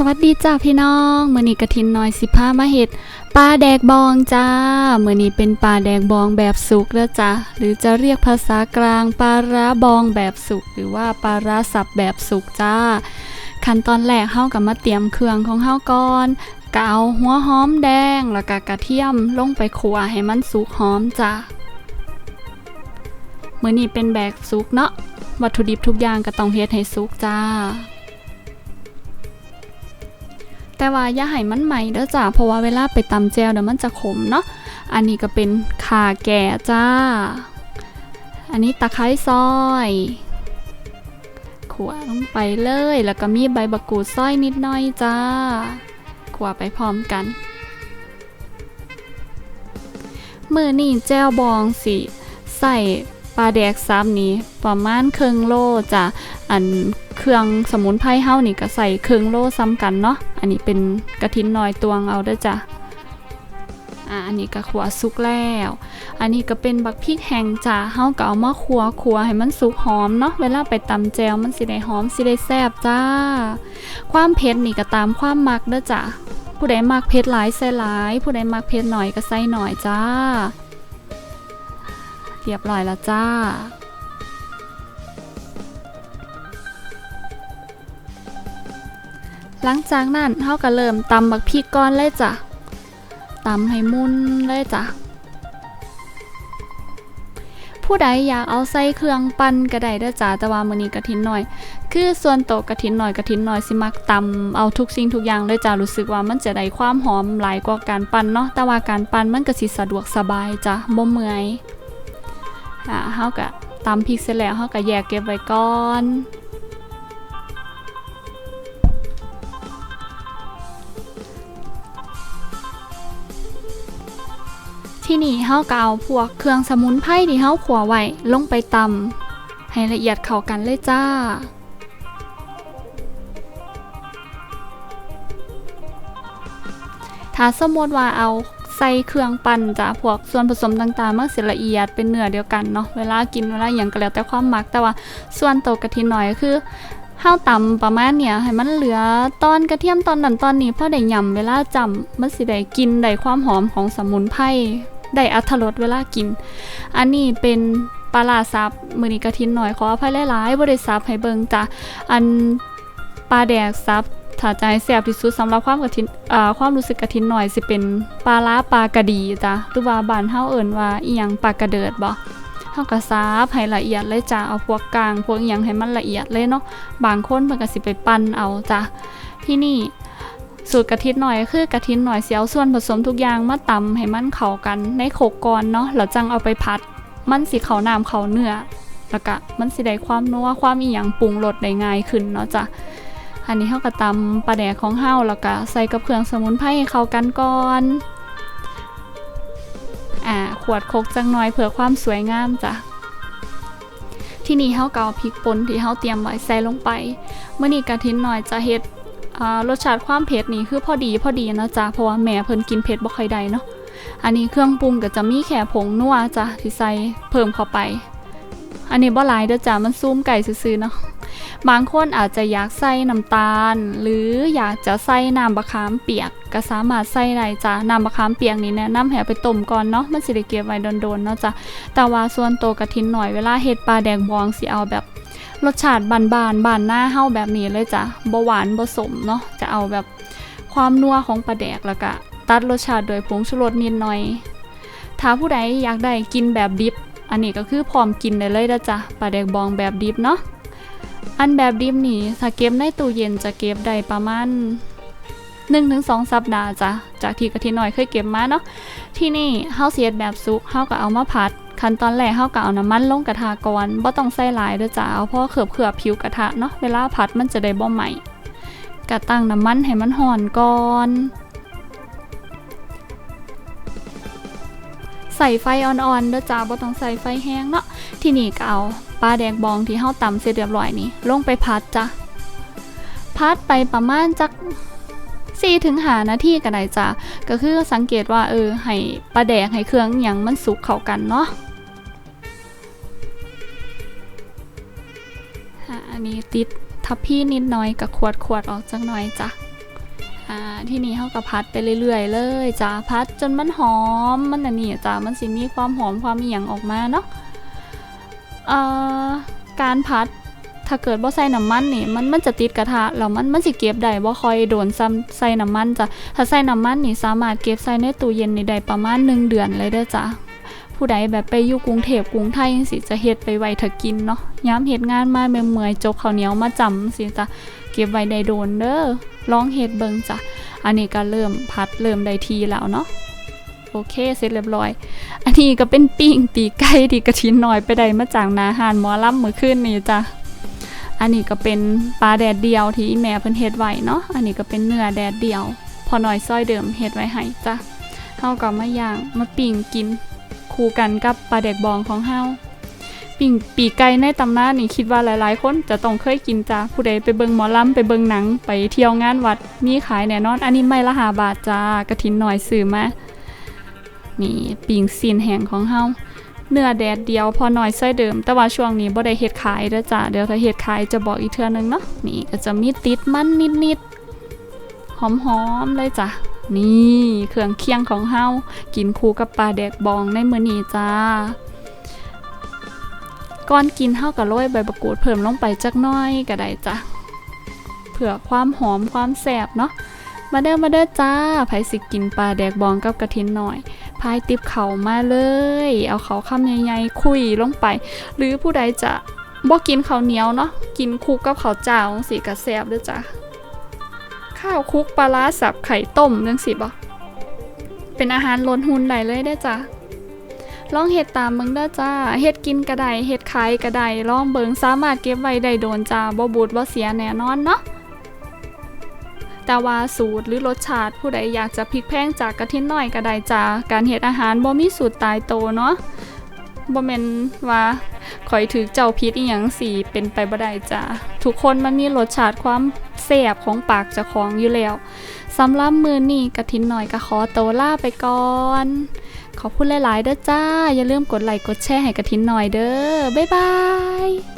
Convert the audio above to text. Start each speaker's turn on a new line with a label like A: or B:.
A: สวัสดีจ้าพี่น้องมือนี้กระทินน้อยสิพามาเฮ็ดปลาแดกบองจ้ามือนี้เป็นปลาแดกบองแบบสุกเด้อจ้าหรือจะเรียกภาษากลางปลาร้าบองแบบสุก หรือว่าปลาร้าสับแบบสุกจ้า ขั้นตอนแรกเฮาก็มาเตรียมเครื่องของเฮาก่อนก็เอาหัวหอมแดงแล้วก็กระเทียมลงไปคั่วให้มันสุกหอมจ้ามือนี้เป็นแบบสุกเนาะวัตถุดิบทุกอย่างก็ต้องเฮ็ดให้สุกจ้า แต่ว่าอย่าให้มันใหม่เด้อจ้าเพราะว่าเวลาไปตำแจวเดี๋ยวมันจะขมเนาะอันนี้ก็เป็นขาแก่จ้า อันนี้ตะไคร้ซอยขวลงไปเลย แล้วก็มีใบบักกูดซอยนิดหน่อยจ้าขัวไปพร้อมกันมือนี่แจวบองสิใส่ ปลาแดกซับนี้ประมาณครึ่งโลจ้ะอันเครื่องสมุนไพรเฮานี่ก็ใส่ครึ่งโลซ้ำกันเนาะอันนี้เป็นกระทินน้อยตวงเอาเด้อจ้ะอ่าอันนี้ก็ขัวสุกแล้ว อันนี้ก็เป็นบักพริกแห้งจ้ะเฮาก็เอามาขัวขัวให้มันสุกหอมเนาะ เวลาไปตำแจวมันสิได้หอมสิได้แซ่บจ้า ความเผ็ดนี่ก็ตามความมักเด้อจ้ะผู้ใดมักเผ็ดหลายใส่หลาย ผู้ใดมักเผ็ดหน่อยก็ใส่หน่อยจ้า เรียบร้อยแล้วจ้า หลังจากนั้นเฮาก็เริ่มตำบักพริกก่อนเลยจ้ะตำให้มุนเลยจ้ะผู้ใดอยากเอาใส่เครื่องปั่นก็ได้เด้อจ้าแต่ว่ามื้อนี้กะทินหน่อย คือส่วนโตวกะทินหน่อยกะทินหน่อยสิมักตำเอาทุกสิ่งทุกอย่างเลยจ้ารู้สึกว่ามันจะได้ความหอมหลายกว่าการปั่นเนาะแต่ว่าการปั่นมันก็สิสะดวกสบายจ้ะบ่เมื่อย อ่าเฮาก็ตำพริกเสร็จแล้วเฮาก็แยกเก็บไว้ก่อนที่นี่เฮาก็เอาพวกเครื่องสมุนไพรที่เฮาขัวไว้ลงไปตำให้ละเอียดเข้ากันเลยจ้า ถ้าสมมติว่าเอา ใส่เครื่องปั่นจ้ะพวกส่วนผสมต่างๆมันสิละเอียดเป็นเนื้อเดียวกันเนาะเวลากินเวลาอย่างก็แล้วแต่ความมักแต่ว่าส่วนโตกะทิหน่อยก็คือข้าวตำประมาณเนี่ยให้มันเหลือตอนกระเทียมตอนนั้นตอนนี้พอได้ยำเวลาจำมันสิได้กินได้ความหอมของสมุนไพรได้อัตรสเวลากิน อันนี้เป็นปลาร้าซับมือนี้กระทินหน่อยขออภัยหลายๆบ่ได้ซับให้เบิงจ้ะอันปลาแดกซับ ถ้าใจแซ่บที่สุดสำหรับความกระทินอ่าความรู้สึกกระทินหน่อยสิเป็นปลาล้าปลากระดีจ้ะหรือว่าบ้านเฮาเอิ้นว่าอีหยังปลากระเดิดบ่เฮาก็ซับให้ละเอียดเลยจ้ะเอาพวกกลางพวกอีหยังให้มันละเอียดเลยเนาะบางคนเพิ่นก็สิไปปั้นเอาจ้ะที่นี่สูตรกะทิหน่อยคือกะทิหน่อยเสียวส่วนผสมทุกอย่างมาตำให้มันเข้ากันในโขกก่อนเนาะแล้วจังเอาไปผัด มันสิเข้าน้ำเข้าเนื้อแล้วก็มันสิได้ความนัวความอีหยังปรุงรสได้ง่ายขึ้นเนาะจ้ะ อันนี้เฮาก็ตำปลาแดกของเฮาแล้วก็ใส่กับเครื่องสมุนไพรให้เข้ากันก่อนอ่าขวดโคกจังน้อยเพื่อความสวยงามจ้ะที่นี่เฮาก็เอาพริกป่นที่เฮาเตรียมไว้ใส่ลงไปเมื่อนี้กะทินหน่อยจะเฮ็ดรสชาติความเผ็ดนี่คือพอดีพอดีนะจ๊ะเพราะว่าแม่เพิ่นกินเผ็ดบ่ค่อยได้เนาะอันนี้เครื่องปรุงก็จะมีแค่ผงนัวจ้ะที่ใส่เพิ่มเข้าไป อันนี้บ่หลายเด้อจ้ะมันซูมไก่ซื่อๆเนาะบางคนอาจจะอยากใส่น้ำตาล หรืออยากจะใส่น้ำมะขามเปียก ก็สามารถใส่ได้จ้ะน้ำมะขามเปียกนี่แนะนำให้เอาไปต้มก่อนเนาะมันสิได้เก็บไว้โดนๆเนาะจ้ะแต่ว่าส่วนโตวกระทินหน่อยเวลาเฮ็ดปลาแดงบองสิเอาแบบรสชาติบานๆบานบานหน้าเฮาแบบนี้เลยจ้ะบ่หวานบ่สมเนาะจะเอาแบบความนัวของปลาแดกแล้วก็ตัดรสชาติโดยผงชูรสนิดหน่อยถ้าผู้ใดอยากได้กินแบบดิบ อันนี้ก็คือพร้อมกินได้เลยนะจ๊ะปลาแดกบองแบบดิบเนาะอันแบบดิบนี่ถ้าเก็บในตู้เย็นจะเก็บได้ประมาณ1-2สัปดาห์จ้ะจากที่กะทิน้อยเคยเก็บมาเนาะที่นี่เฮาเสียดแบบสุกเฮาก็เอามาผัดขั้นตอนแรกเฮาก็เอาน้ำมันลงกระทะก่อนบ่ต้องใส่หลายเด้อจ้าเอาพอเขือบเขือบผิวกระทะเนาะเวลาผัดมันจะได้บ่ไหม้กะตั้งน้ำมันให้มันห่อนก่อน ใส่ไฟอ่อนๆเด้อจ้าบ่ต้องใส่ไฟแห้งเนาะที่นี่ก็เอาปลาแดงบองที่เฮาตำเสร็จเรียบร้อยนี่ลงไปผัดจ้ะผัดไปประมาณจัก4ถึง5นาทีก็ได้จ้ะก็คือสังเกตว่าเออให้ปลาแดกให้เครื่องอย่างมันสุกเข้ากันเนาะอันนี้ติดทับพี่นิดหน่อยกับขวดขวดออกจักหน่อยจ้ะ อ่าที่นี่เฮาก็พัดไปเรื่อยๆ เลยจ้าพัดจนมันหอมมันอันนี้จ้ามันสิมีความหอมความเอียงออกมาเนาะอ่อการพัดถ้าเกิดบ่ใส่น้ำมันนี่มันมันจะติดกระทะแล้วมันมันสิเก็บได้บ่ค่อยโดนซ้ำใส่น้ำมันจ้ะถ้าใส่น้ำมันนี่สามารถเก็บใส่ในตู้เย็นนี่ได้ประมาณหนึ่งเดือนเลยเด้อจ้ะผู้ใดแบบไปอยู่กรุงเทพกรุงไทยสิจะเฮ็ดไปไว้ถ้ากินเนาะยามเฮ็ดงานมาเมื่อยๆจกข้าวเหนียวมาจำสิจ้ะ เก็บไว้ได้โดนเด้อลองเฮ็ดเบิงจ้ะ อันนี้ก็เริ่มพัดเริ่มได้ทีแล้วเนาะโอเคเสร็จเรียบร้อย อันนี้ก็เป็นปิ้งปีกไก่ที่กระทินหน่อยไปได้มาจากนาหานหมอลำมื่อคืนนี้จ้ะอันนี้ก็เป็นปลาแดดเดียวที่แม่เพิ่นเฮ็ดไว้เนาะอันนี้ก็เป็นเนื้อแดดเดียว พอหน่อยซอยเดิมเฮ็ดไว้ให้จ้ะเฮาก็มาย่างมาปิ้งกิน คู่กันกับปลาแดกบองของเฮา ปิ้งปีไก่ในตำนานนี่คิดว่าหลายๆ คนจะต้องเคยกินจ้ะผู้ใดไปเบิงหมอลำไปเบิงหนัง ไปเที่ยวงานวัดมีขายแน่นอน อันนี้ไม่ละหาบาทจ้ากระถินหน่อยซื้อมานี่ปิงซีนแห้งของเฮาเนื้อแดดเดียวพอหน่อยใส่เดิม แต่ว่าช่วงนี้บ่ได้เฮ็ดขายเด้อจ้ะเดี๋ยวถ้าเฮ็ดขายจะบอกอีกเทื่อนึงเนาะนี่ก็จะมีติดมันนิดๆหอมๆเลยจ้ะนี่เครื่องเคียงของเฮากินคู่กับปลาแดกบองในมื้อนี้จ้า ก่อนกินเฮาก็โรยใบมะกรูดเพิ่มลงไปจักน้อยก็ได้จ้ะเพื่อความหอมความแซบเนาะมาเด้อมาเด้อจ้าไผสิกินปลาแดกบองกับกระทินหน่อย พายติบเขามาเลย เอาเขาคำใหญ่ๆคุยลงไป หรือผู้ใดจะบ่กินข้าวเหนียวเนาะกินคุกกับข้าวเจ้าสิก็แซบด้อจ้ะข้าวคุกปลาร้าสับไข่ต้มจังสิบ่เป็นอาหารล้นหุ่นได้เลยเด้จ้ะ ลองเฮ็ดตามเบิงเด้อจ้าเฮ็ดกินก็ไดเฮ็ดขายก็ไดลองเบิ่งสามารถเก็บไว้ได้โดนจ้าบ่บูดบ่เสียแน่นอนเนาะแต่ว่าสูตรหรือรสชาติผู้ใดอยากจะพลิกแพงจากกระทินน้อยก็ได้จ้าการเฮ็ดอาหารบ่มีสูตรตายโตเนาะบ่แม่นว่าข่อยถือเจ้าพิษอีหยังสิเป็นไปบ่ได้จ้าทุกคนมันมีรสชาติความแซ่บของปากเจ้าของอยู่แล้วสำหรับมือนี้กระทินน้อยก็ขอโตัวลาไปก่อน ขอบคุณหลายๆเด้อจ้า อย่าลืมกดไลค์กดแชร์ให้กระทินหน่อยเด้อบ๊ายบาย